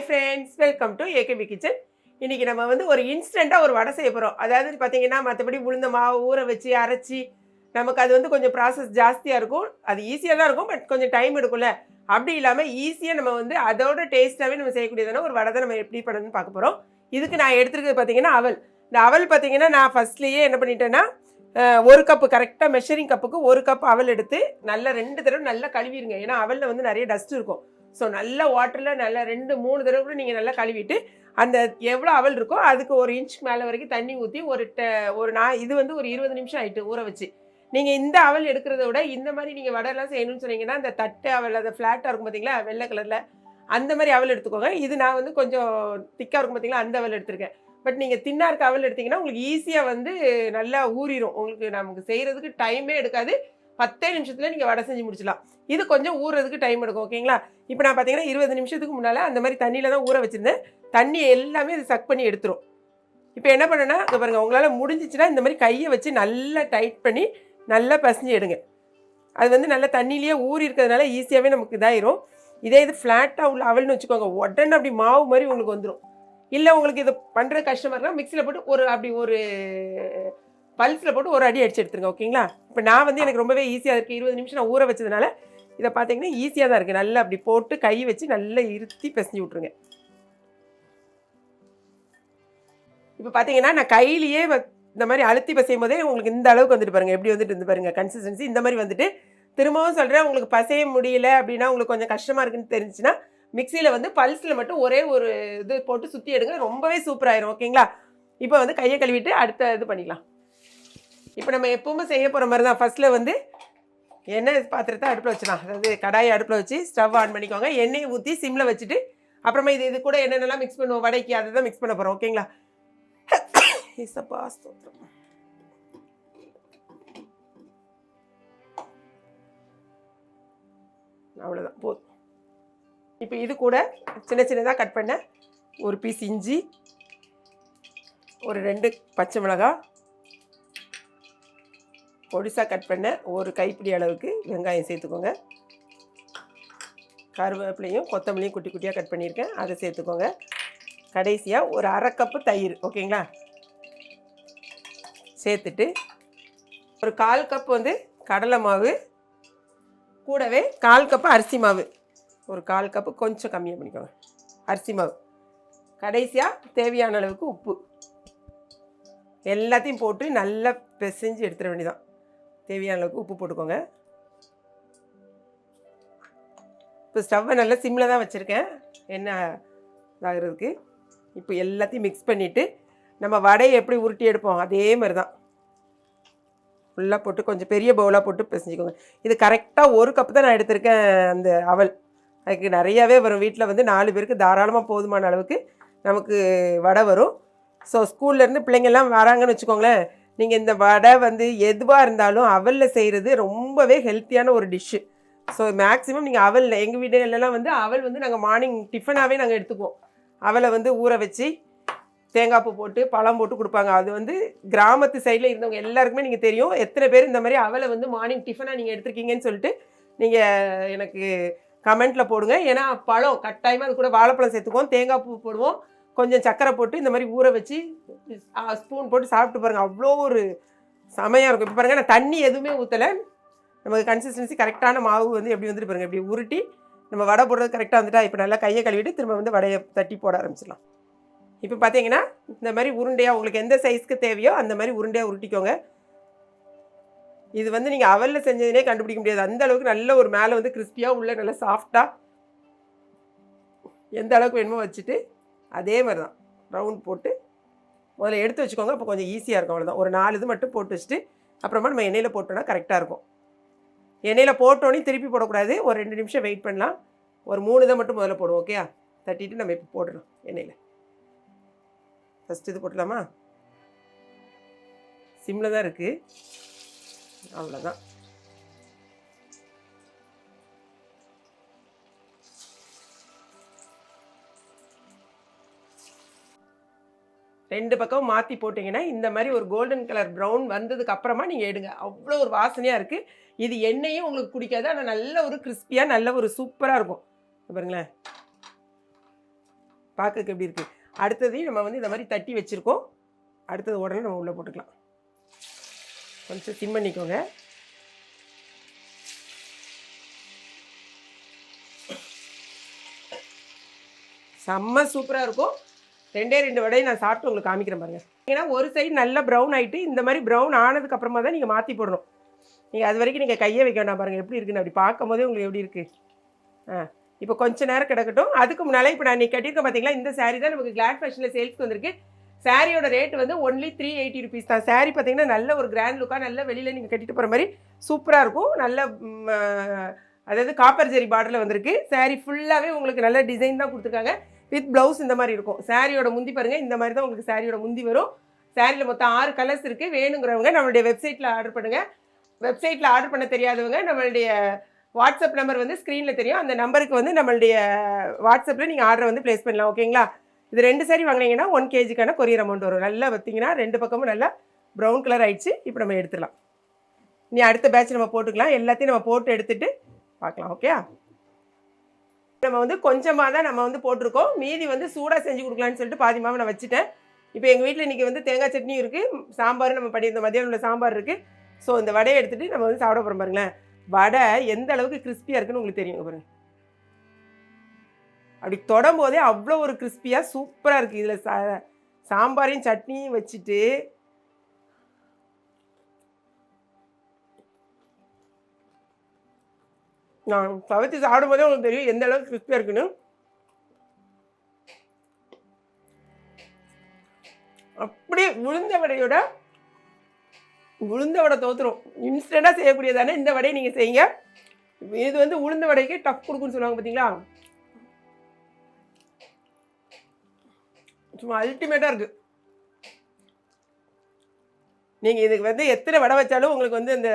Hi friends welcome to AKP kitchen இன்றைக்கி நம்ம வந்து ஒரு இன்ஸ்டண்ட்டாக ஒரு வடை செய்ய போகிறோம் அதாவது பார்த்தீங்கன்னா மற்றபடி உளுந்த மாவு ஊற வச்சு அரைச்சி நமக்கு அது வந்து கொஞ்சம் ப்ராசஸ் ஜாஸ்தியாக இருக்கும். அது ஈஸியாக தான் இருக்கும் பட் கொஞ்சம் டைம் எடுக்கும்ல. அப்படி இல்லாமல் ஈஸியாக நம்ம வந்து அதோட டேஸ்ட்டாகவே நம்ம செய்யக்கூடியதான ஒரு வடை தான் நம்ம எப்படி பண்ணணும்னு பார்க்க போகிறோம் இதுக்கு நான் எடுத்துருக்கிறது பார்த்தீங்கன்னா அவல். இந்த அவல் பார்த்தீங்கன்னா நான் ஃபஸ்ட்லேயே என்ன பண்ணிட்டேன்னா ஒரு கப்பு கரெக்டாக மெஷரிங் கப்புக்கு ஒரு கப் அவல் எடுத்து நல்லா ரெண்டு தடவை நல்லா கழுவிடுங்க ஏன்னா அவலில் வந்து நிறைய டஸ்ட் இருக்கும். ஸோ நல்ல வாட்டரில் நல்லா ரெண்டு மூணு தடவை கூட நீங்கள் நல்லா கழுவிட்டு அந்த எவ்வளோ அவல் இருக்கோ அதுக்கு ஒரு இன்ச் மேலே வரைக்கும் தண்ணி ஊற்றி ஒரு ட ஒரு நான் இது வந்து ஒரு இருபது நிமிஷம் ஆகிட்டு ஊற வச்சு. நீங்கள் இந்த அவல் எடுக்கிறத விட இந்த மாதிரி நீங்கள் வடைலாம் செய்யணும்னு சொன்னீங்கன்னா அந்த தட்டு அவல் அந்த ஃப்ளாட்டாக இருக்கும் பார்த்தீங்களா வெள்ளை கலரில் அந்த மாதிரி அவல் எடுத்துக்கோங்க. இது நான் வந்து கொஞ்சம் திக்காக இருக்கும் பார்த்தீங்களா அந்த அவல் எடுத்திருக்கேன். பட் நீங்கள் தின்னா இருக்க அவல் எடுத்தீங்கன்னா உங்களுக்கு ஈஸியாக வந்து நல்லா ஊறிடும் உங்களுக்கு நமக்கு செய்கிறதுக்கு டைமே எடுக்காது. பத்தே நிமிஷத்தில் நீங்கள் வடை செஞ்சு முடிச்சிடலாம். இது கொஞ்சம் ஊறுறதுக்கு டைம் எடுக்கும் ஓகேங்களா இப்போ நான் பார்த்தீங்கன்னா இருபது நிமிஷத்துக்கு முன்னால் அந்த மாதிரி தண்ணியில் தான் ஊற வச்சுருந்தேன். தண்ணி எல்லாமே இது சக் பண்ணி எடுத்துரும். இப்போ என்ன பண்ணுன்னா இங்கே பாருங்கள் உங்களால் முடிஞ்சிச்சுன்னா இந்த மாதிரி கையை வச்சு நல்லா டைட் பண்ணி நல்லா பசஞ்சு எடுங்க. அது வந்து நல்லா தண்ணியிலேயே ஊறி இருக்கிறதுனால ஈஸியாகவே நமக்கு இதாயிரும். இதே இது ஃப்ளாட்டாக உள்ள அவல்னு வச்சுக்கோங்க உடனே அப்படி மாவு மாதிரி உங்களுக்கு வந்துடும் இல்லை உங்களுக்கு இது பண்ணுற கஷ்டமாக இருந்தால் மிக்சியில் போட்டு ஒரு அப்படி ஒரு பல்ஸில் போட்டு ஒரு அடி அடிச்சு எடுத்துருங்க ஓகேங்களா? இப்போ நான் வந்து எனக்கு ரொம்பவே ஈஸியாக இருக்குது இருபது நிமிஷம் நான் ஊற வச்சதுனால இதை பார்த்தீங்கன்னா ஈஸியாக தான் இருக்குது நல்லா அப்படி போட்டு கை வச்சு நல்லா இருத்தி பிசைஞ்சு விட்ருங்க இப்போ பார்த்தீங்கன்னா நான் கையிலேயே இந்த மாதிரி அழுத்தி பசையும் போதே உங்களுக்கு இந்த அளவுக்கு வந்துட்டு பாருங்க. எப்படி வந்துட்டு இருந்து பாருங்க கன்சிஸ்டன்சி இந்த மாதிரி வந்துட்டு திரும்பவும் சொல்கிறேன் உங்களுக்கு பசைய முடியல அப்படின்னா உங்களுக்கு கொஞ்சம் கஷ்டமாக இருக்குன்னு தெரிஞ்சுன்னா மிக்சியில் வந்து பல்ஸில் மட்டும் ஒரே ஒரு இது போட்டு சுற்றி எடுங்க. ரொம்பவே சூப்பராயிரும் ஓகேங்களா? இப்போ வந்து கையை கழுவிட்டு அடுத்த இது பண்ணிக்கலாம். இப்போ நம்ம எப்பவுமே செய்ய போகிற மாதிரி தான் ஃபஸ்ட்டில் வந்து எண்ணெய் பாத்திரத்தை அடுப்பில் வச்சிடலாம் அதாவது கடாயை அடுப்பில் வச்சு ஸ்டவ் ஆன் பண்ணிக்கோங்க. எண்ணெயை ஊற்றி சிம்மில் வச்சுட்டு அப்புறமா இது இது கூட என்னென்னலாம் மிக்ஸ் பண்ணுவோம். வடைக்கு அதை தான் மிக்ஸ் பண்ண போகிறோம் ஓகேங்களா இசப்பா அவ்வளோதான் போதும். இப்போ இது கூட சின்ன சின்னதாக கட் பண்ண ஒரு பீஸ் இஞ்சி ஒரு ரெண்டு பச்சை மிளகாய் பொடிசாக கட் பண்ண ஒரு கைப்பிடி அளவுக்கு வெங்காயம் சேர்த்துக்கோங்க. கருவேப்பிலையும் கொத்தமல்லியும் குட்டி குட்டியாக கட் பண்ணியிருக்கேன். அதை சேர்த்துக்கோங்க. கடைசியாக ஒரு அரை கப்பு தயிர் ஓகேங்களா? சேர்த்துட்டு ஒரு கால் கப் வந்து கடலை மாவு கூடவே கால் கப்பு அரிசி மாவு. ஒரு கால் கப்பு கொஞ்சம் கம்மியாக பண்ணிக்கோங்க. அரிசி மாவு. கடைசியாக தேவையான அளவுக்கு உப்பு. எல்லாத்தையும் போட்டு நல்லா பிசைஞ்சு எடுத்துட வேண்டியதான் தேவையான அளவுக்கு உப்பு போட்டுக்கோங்க. இப்போ ஸ்டவ்வை நல்லா சிம்மில் தான் வச்சுருக்கேன். என்ன இதாகிறதுக்கு. இப்போ எல்லாத்தையும் மிக்ஸ் பண்ணிவிட்டு நம்ம வடையை எப்படி உருட்டி எடுப்போம்? அதே மாதிரி தான் ஃபுல்லாக போட்டு கொஞ்சம் பெரிய பவுலாக போட்டு பிசைஞ்சிக்கோங்க. இது கரெக்டாக ஒரு கப்பு தான் நான் எடுத்திருக்கேன் அந்த அவல். அதுக்கு நிறையாவே வரும். வீட்டில் வந்து நாலு பேருக்கு தாராளமாக போதுமான அளவுக்கு நமக்கு வடை வரும். ஸோ ஸ்கூல்லேருந்து பிள்ளைங்கள்லாம் வராங்கன்னு வச்சுக்கோங்களேன். நீங்கள் இந்த வடை வந்து எதுவாக இருந்தாலும் அவலில் செய்கிறது ரொம்பவே ஹெல்த்தியான ஒரு டிஷ்ஷு ஸோ மேக்ஸிமம் நீங்கள் அவலில் எங்கள் வீடுகளெல்லாம் வந்து அவல் வந்து நாங்கள் மார்னிங் டிஃபனாகவே நாங்கள் எடுத்துக்குவோம். அவலை வந்து ஊற வச்சு தேங்காய் பூ போட்டு பழம் போட்டு கொடுப்பாங்க. அது வந்து கிராமத்து சைடில் இருந்தவங்க எல்லாருக்குமே நீங்கள் தெரியும். எத்தனை பேர் இந்த மாதிரி அவலை வந்து மார்னிங் டிஃபனாக நீங்கள் எடுத்துருக்கீங்கன்னு சொல்லிட்டு நீங்கள் எனக்கு கமெண்ட்டில் போடுங்க. ஏன்னா பழம் கட்டாயமாக அது கூட வாழைப்பழம் சேர்த்துக்குவோம். தேங்காய் பூ போடுவோம். கொஞ்சம் சக்கரை போட்டு இந்த மாதிரி ஊற வச்சு ஸ்பூன் போட்டு சாப்பிட்டு பாருங்கள் அவ்வளோ ஒரு செமையாக இருக்கும். இப்போ பாருங்கள் நான் தண்ணி எதுவுமே ஊற்றலை நமக்கு கன்சிஸ்டன்சி கரெக்டான மாவு வந்து எப்படி வந்துட்டு பாருங்கள் இப்படி உருட்டி நம்ம வடை போடுறது கரெக்டாக வந்துட்டா இப்போ நல்லா கையை கழுவிட்டு திரும்ப வந்து வடையை தட்டி போட ஆரம்பிச்சிடலாம். இப்போ பார்த்தீங்கன்னா இந்த மாதிரி உருண்டையாக உங்களுக்கு எந்த சைஸ்க்கு தேவையோ அந்த மாதிரி உருண்டையாக உருட்டிக்கோங்க. இது வந்து நீங்கள் அவலில் செஞ்சதுனே கண்டுபிடிக்க முடியாது. அந்த அளவுக்கு நல்ல ஒரு மேலே வந்து கிறிஸ்பியாக உள்ள நல்லா சாஃப்டாக எந்த அளவுக்கு வேணுமோ வச்சுட்டு அதே மாதிரி தான். ரவுண்ட் போட்டு முதல்ல எடுத்து வச்சுக்கோங்க அப்போ கொஞ்சம் ஈஸியாக இருக்கும் அவ்வளோதான் ஒரு நாலு இது மட்டும் போட்டு வச்சுட்டு அப்புறமா நம்ம எண்ணெயில் போட்டோன்னா கரெக்டாக இருக்கும். எண்ணெயில் போட்டோன்னே திருப்பி போடக்கூடாது. ஒரு ரெண்டு நிமிஷம் வெயிட் பண்ணலாம். ஒரு மூணு இதை மட்டும் முதல்ல போடுவோம் ஓகேயா தட்டிட்டு நம்ம இப்போ போடணும் எண்ணெயில். ஃபஸ்ட் இது போட்டலாமா சிம்மில் தான் இருக்குது அவ்வளோதான் ரெண்டு பக்கம் மாற்றி போட்டிங்கன்னா இந்த மாதிரி ஒரு கோல்டன் கலர் ப்ரௌன் வந்ததுக்கு அப்புறமா நீங்கள் எடுங்க. அவ்வளோ ஒரு வாசனையாக இருக்குது இது எண்ணெயும் உங்களுக்கு பிடிக்காது ஆனால் நல்ல ஒரு கிறிஸ்பியாக நல்ல ஒரு சூப்பராக இருக்கும். பாருங்களேன். பார்க்கறதுக்கு எப்படி இருக்குது அடுத்ததையும் நம்ம வந்து இந்த மாதிரி தட்டி வச்சுருக்கோம். அடுத்தது உடனே நம்ம உள்ளே போட்டுக்கலாம். கொஞ்சம் சிம் பண்ணிக்கோங்க. செம்ம சூப்பராக இருக்கும். ரெண்டே ரெண்டு வடையை நான் சாப்பிட்டு உங்களுக்கு காமிக்கிறேன் பாருங்க. ஏன்னா ஒரு சைடு நல்லா ப்ரௌன் ஆகிட்டு இந்த மாதிரி ப்ரௌன் ஆனதுக்கு அப்புறமா தான் நீங்கள் மாற்றி போடணும். நீங்கள் அது வரைக்கும் நீங்கள் கையை வைக்க வேண்டாம் பாருங்கள் எப்படி இருக்குன்னு அப்படி பார்க்கும் போதே உங்களுக்கு எப்படி இருக்குது ஆ இப்போ கொஞ்ச நேரம் கிடக்கட்டும். அதுக்கு முன்னால் இப்போ நான் நீ கட்டியிருக்கேன் பார்த்தீங்களா இந்த saree தான் நமக்கு கிளாட் ஃபேஷனில் சேல்ஸ்க்கு வந்திருக்கு. சாரியோட ரேட் வந்து ஒன்லி த்ரீ எயிட்டி ருபீஸ் தான். Saree பார்த்தீங்கன்னா நல்ல ஒரு கிராண்ட் லுக்காக நல்ல வெளியில் நீங்கள் கட்டிட்டு போகிற மாதிரி சூப்பராக இருக்கும். நல்ல அதாவது காப்பர் ஜெரி பார்டரில் வந்திருக்கு. Saree ஃபுல்லாகவே உங்களுக்கு நல்ல டிசைன் தான் கொடுத்துருக்காங்க. வித் ப்ளவுஸ் இந்த மாதிரி இருக்கும். சாரியோட முந்தி பாருங்கள் இந்த மாதிரி தான் உங்களுக்கு சாரியோட முந்தி வரும். சாரியில் மொத்தம் ஆறு கலர்ஸ் இருக்குது வேணுங்கிறவங்க நம்மளுடைய வெப்சைட்டில் ஆர்டர் பண்ணுங்கள் வெப்சைட்டில் ஆர்டர் பண்ண தெரியாதவங்க நம்மளுடைய வாட்ஸ்அப் நம்பர் வந்து ஸ்க்ரீனில் தெரியும். அந்த நம்பருக்கு வந்து நம்மளுடைய வாட்ஸ்அப்பில் நீங்கள் ஆர்டரை வந்து ப்ளேஸ் பண்ணலாம். ஓகேங்களா இது ரெண்டு சாரி வாங்கினீங்கன்னா ஒன் கேஜிக்கான கொரியர் அமௌண்ட் வரும். நல்லா பார்த்தீங்கன்னா ரெண்டு பக்கமும் நல்லா ப்ரௌன் கலர் ஆயிடுச்சு. இப்போ நம்ம எடுத்துடலாம். நீ அடுத்த பேட்ச் நம்ம போட்டுக்கலாம். எல்லாத்தையும் நம்ம போட்டு எடுத்துகிட்டு பார்க்கலாம். ஓகே நம்ம வந்து கொஞ்சமாக தான் நம்ம வந்து போட்டிருக்கோம். மீதி வந்து சூடாக செஞ்சு கொடுக்கலான்னு சொல்லிட்டு பாதி மாவு நான் வச்சுட்டேன். இப்போ எங்கள் வீட்டில் இன்றைக்கி வந்து தேங்காய் சட்னியும் இருக்குது சாம்பார் நம்ம பண்ணியிருந்த மதியானம் உள்ள சாம்பார் இருக்குது ஸோ இந்த வடையை எடுத்துகிட்டு நம்ம வந்து சாப்பிட போகிறோம் பாருங்களேன். வடை எந்த அளவுக்கு கிறிஸ்பியாக இருக்குன்னு உங்களுக்கு தெரியும் பாருங்கள் பாருங்க. அப்படி தொடும் போதே அவ்வளோ ஒரு கிறிஸ்பியாக சூப்பராக இருக்குது இதில் சா சாம்பாரையும் சட்னியும் வச்சுட்டு நான் சவைச்சு சாப்பிடும்போதே உங்களுக்கு தெரியும் எந்த அளவுக்கு கிறிஸ்பியாக இருக்குன்னு. அப்படியே உளுந்த வடையோட உளுந்த வடை தோத்துரும். இன்ஸ்டண்ட்டாக செய்யக்கூடியதானே இந்த வடையை நீங்கள் செய்யுங்க. இது வந்து உளுந்த வடைக்கு டஃப் கொடுக்குன்னு சொல்லுவாங்க பார்த்தீங்களா சும்மா அல்டிமேட்டாக இருக்குது நீங்கள் இதுக்கு வந்து எத்தனை வடை வச்சாலும் உங்களுக்கு வந்து இந்த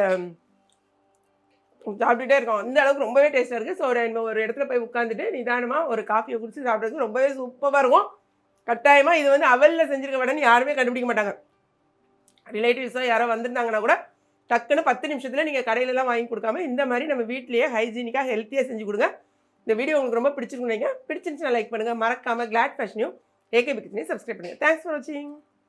சாப்பிட்டுட்டே இருக்கோம். அந்த அளவுக்கு ரொம்பவே டேஸ்ட்டாக இருக்குது ஸோ நம்ம ஒரு இடத்துல போய் உட்காந்துட்டு நிதானமாக ஒரு காஃபியை குடிச்சு சாப்பிட்றதுக்கு ரொம்பவே சூப்பராக இருக்கும். கட்டாயமாக இது வந்து அவலில் செஞ்சிருக்க வடைன்னு யாருமே கண்டுபிடிக்க மாட்டாங்க. ரிலேட்டிவ்ஸாக யாரோ வந்திருந்தாங்கன்னா கூட டக்குன்னு பத்து நிமிஷத்தில் நீங்கள் கடையிலலாம் வாங்கி கொடுக்காம இந்த மாதிரி நம்ம வீட்லேயே ஹைஜீனிக்காக ஹெல்த்தியாக செஞ்சு கொடுங்க. இந்த வீடியோ உங்களுக்கு ரொம்ப பிடிச்சிருக்குன்னு நினைக்கிறேன். பிடிச்சிருந்துச்சுன்னா லைக் பண்ணுங்கள் மறக்காமல் கிளாட் ஃபேஷனையும் ஏகே பிக்ஸ்னையும் சப்ஸ்கிரைப் பண்ணுங்கள் தேங்க்ஸ் ஃபார் வாட்சிங்